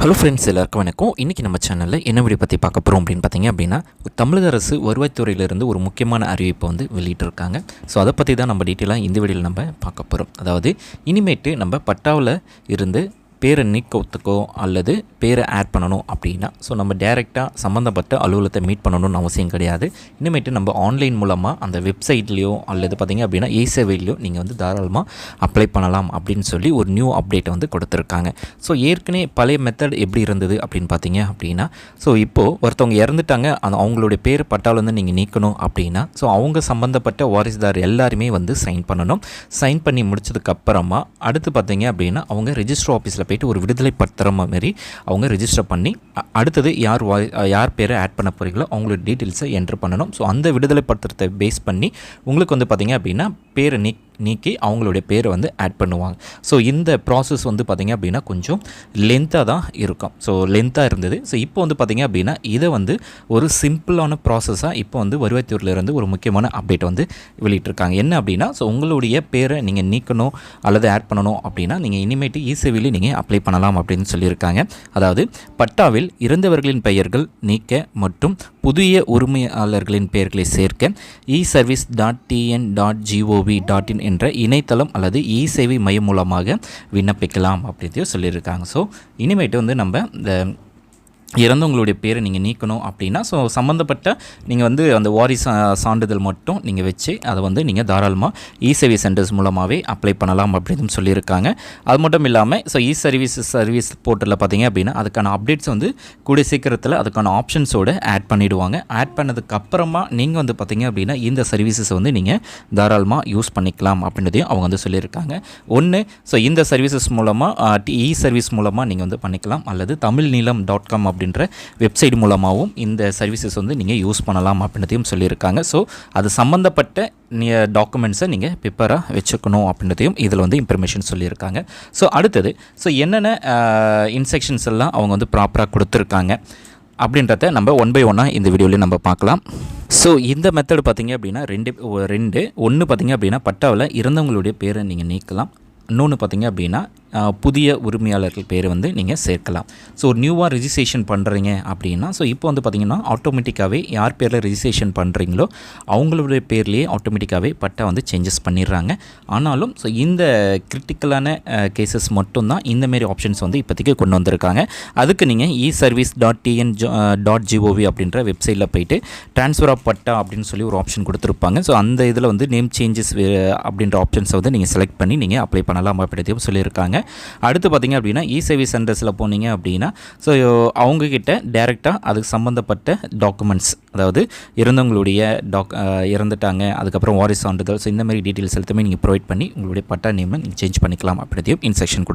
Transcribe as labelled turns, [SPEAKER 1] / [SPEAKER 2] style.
[SPEAKER 1] Hello friends எல்லாருக்கும் வணக்கம். இன்றைக்கி நம்ம சேனலில் என்ன வீடியோ பற்றி பார்க்க போகிறோம் அப்படின்னு பார்த்தீங்க அப்படின்னா தமிழக அரசு வருவாய்த்துறையிலிருந்து ஒரு முக்கியமான அறிவிப்பை வந்து வெளியிட்டிருக்காங்க. ஸோ அதை பற்றி தான் நம்ம டீட்டெயிலாக இந்த வீடியோவில் நம்ம பார்க்க போகிறோம் அதாவது இனிமேட்டு நம்ம பட்டாவில் இருந்து பேரை நீக்கத்துக்கோ அல்லது பேரை ஆட் பண்ணணும் அப்படின்னா ஸோ நம்ம டேரெக்டாக சம்மந்தப்பட்ட அலுவலகத்தை மீட் பண்ணணும்னு அவசியம் கிடையாது. இனிமேட்டு நம்ம ஆன்லைன் மூலமாக அந்த வெப்சைட்லேயோ அல்லது பார்த்திங்க அப்படின்னா இ நீங்கள் வந்து தாராளமாக அப்ளை பண்ணலாம் அப்படின்னு சொல்லி ஒரு நியூ அப்டேட்டை வந்து கொடுத்துருக்காங்க. ஸோ ஏற்கனவே பழைய மெத்தட் எப்படி இருந்தது அப்படின்னு பார்த்தீங்க அப்படின்னா ஸோ இப்போது ஒருத்தவங்க இறந்துட்டாங்க அந்த அவங்களுடைய பேர் பட்டாவில் வந்து நீங்கள் நீக்கணும் அப்படின்னா ஸோ அவங்க சம்மந்தப்பட்ட வாரிசுதார் எல்லாருமே வந்து சைன் பண்ணணும். சைன் பண்ணி முடிச்சதுக்கப்புறமா அடுத்து பார்த்தீங்க அப்படின்னா அவங்க ரிஜிஸ்டர் ஆஃபீஸில் போயிட்டு ஒரு விடுதலை பத்திரம் மாரி அவங்க ரெஜிஸ்டர் பண்ணி அடுத்தது யார் வாய் யார் பேரை ஆட் பண்ண போகிறீங்களோ அவங்களோட டீட்டெயில்ஸை என்ட்ரு பண்ணணும். ஸோ அந்த விடுதலை பத்திரத்தை பேஸ் பண்ணி உங்களுக்கு வந்து பார்த்தீங்க அப்படின்னா பேரை நீ நீக்கி அவங்களுடைய பேரை வந்து ஆட் பண்ணுவாங்க. ஸோ இந்த ப்ராசஸ் வந்து பார்த்திங்க அப்படின்னா கொஞ்சம் லென்த்தாக தான் இருக்கும். ஸோ லென்த்தாக இருந்தது. ஸோ இப்போ வந்து பார்த்திங்க அப்படின்னா இதை வந்து ஒரு சிம்பிளான ப்ராசஸாக இப்போ வந்து வருவாய்த்துறையில இருந்து ஒரு முக்கியமான அப்டேட் வந்து வெளியிட்டிருக்காங்க. என்ன அப்படின்னா ஸோ உங்களுடைய பேரை நீங்கள் நீக்கணும் அல்லது ஆட் பண்ணணும் அப்படின்னா நீங்கள் இனிமேட்டு இசேவையில் நீங்கள் அப்ளை பண்ணலாம் அப்படின்னு சொல்லியிருக்காங்க. அதாவது பட்டாவில் இறந்தவர்களின் பெயர்கள் நீக்க மற்றும் புதிய உரிமையாளர்களின் பெயர்களை சேர்க்க e service dot TN dot GOV dot in என்ற இணையதளம் அல்லது இ சேவை மையம் மூலமாக விண்ணப்பிக்கலாம் அப்படின்றது சொல்லியிருக்காங்க. ஸோ இனிமேட்டு வந்து நம்ம இந்த இறந்தவங்களுடைய பேரை நீங்கள் நீக்கணும் அப்படின்னா ஸோ சம்மந்தப்பட்ட நீங்கள் வந்து அந்த வாரி சான்றிதழ் மட்டும் நீங்கள் வச்சு அதை வந்து நீங்கள் தாராளமாக இ சர்வீஸ் சென்டர்ஸ் மூலமாகவே அப்ளை பண்ணலாம் அப்படின்னு சொல்லியிருக்காங்க. அது மட்டும் இல்லாமல் ஸோ இ சர்வீஸ் சர்வீஸ் போர்ட்டலில் பார்த்தீங்க அப்படின்னா அதுக்கான அப்டேட்ஸ் வந்து கூடிய சீக்கிரத்தில் அதுக்கான ஆப்ஷன்ஸோடு ஆட் பண்ணிவிடுவாங்க ஆட் பண்ணதுக்கு அப்புறமா நீங்கள் வந்து பார்த்தீங்க அப்படின்னா இந்த சர்வீசஸ் வந்து நீங்கள் தாராளமாக யூஸ் பண்ணிக்கலாம் அப்படின்றதையும் அவங்க வந்து சொல்லியிருக்காங்க. ஒன்று ஸோ இந்த சர்வீசஸ் மூலமாக இ சர்வீஸ் மூலமாக நீங்கள் வந்து பண்ணிக்கலாம். அல்லது தமிழ் நீளம் டாட் காம் அப்படின்ற வெப்சைட் மூலமாகவும் இந்த சர்வீசஸ் வந்து நீங்கள் யூஸ் பண்ணலாம் அப்படின்றதையும் சொல்லியிருக்காங்க. ஸோ அது சம்மந்தப்பட்ட டாக்குமெண்ட்ஸை நீங்கள் ப்ரிப்பராக வச்சுக்கணும் அப்படின்றதையும் இதில் வந்து இன்ஃபர்மேஷன் சொல்லியிருக்காங்க. ஸோ அடுத்தது ஸோ என்னென்ன இன்ஸ்ட்ரக்ஷன்ஸ் எல்லாம் அவங்க வந்து ப்ராப்பராக கொடுத்துருக்காங்க அப்படின்றத நம்ம ஒன் பை ஒன்னாக இந்த வீடியோலேயே நம்ம பார்க்கலாம். ஸோ இந்த மெத்தடு பார்த்தீங்க அப்படின்னா ரெண்டு ரெண்டு ஒன்று பார்த்தீங்க அப்படின்னா பட்டாவில் இறந்தவங்களுடைய பேரை நீங்கள் நீக்கலாம். இன்னொன்று பார்த்தீங்க அப்படின்னா புதிய உரிமையாளர்கள் பேரை வந்து நீங்கள் சேர்க்கலாம். ஸோ ஒரு நியூவாக ரிஜிஸ்ட்ரேஷன் பண்ணுறீங்க அப்படின்னா ஸோ இப்போ வந்து பார்த்திங்கன்னா ஆட்டோமேட்டிக்காகவே யார் பேரில் ரிஜிஸ்ட்ரேஷன் பண்ணுறீங்களோ அவங்களுடைய பேர்லேயே ஆட்டோமேட்டிக்காகவே பட்டா வந்து சேஞ்சஸ் பண்ணிடுறாங்க. ஆனாலும் ஸோ இந்த கிரிட்டிக்கலான கேசஸ் மட்டும்தான் இந்தமாரி ஆப்ஷன்ஸ் வந்து இப்போதைக்கு கொண்டு வந்திருக்காங்க. அதுக்கு நீங்கள் e service dot TN dot GOV அப்படின்ற வெப்சைட்டில் போயிட்டு ட்ரான்ஸ்ஃபர் ஆஃப் பட்டா அப்படின்னு சொல்லி ஒரு ஆப்ஷன் கொடுத்துருப்பாங்க. ஸோ அந்த இதில் வந்து நேம் சேஞ்சஸ் அப்படின்ற ஆப்ஷன்ஸை வந்து நீங்கள் செலக்ட் பண்ணி நீங்கள் அப்ளை பண்ணலாம் அப்படின்றதையும் சொல்லியிருக்காங்க. அடுத்து பார்த்தீங்க அப்படின்னா இ சேவை சென்டர்ஸில் போனீங்க அப்படின்னா ஸோ அவங்கக்கிட்ட டேரெக்டாக அதுக்கு சம்மந்தப்பட்ட டாக்குமெண்ட்ஸ் அதாவது இறந்தவங்களுடைய டாக் இறந்துட்டாங்க அதுக்கப்புறம் வாரிஸ் சான்றிதழ் ஸோ இந்த மாதிரி டீட்டெயில்ஸ் எல்லாத்தையுமே நீங்கள் ப்ரொவைட் பண்ணி உங்களுடைய பட்டா நேமை நீங்கள் சேஞ்ச் பண்ணிக்கலாம் அப்படின்றதையும் இன்ஸ்ட்ரக்ஷன்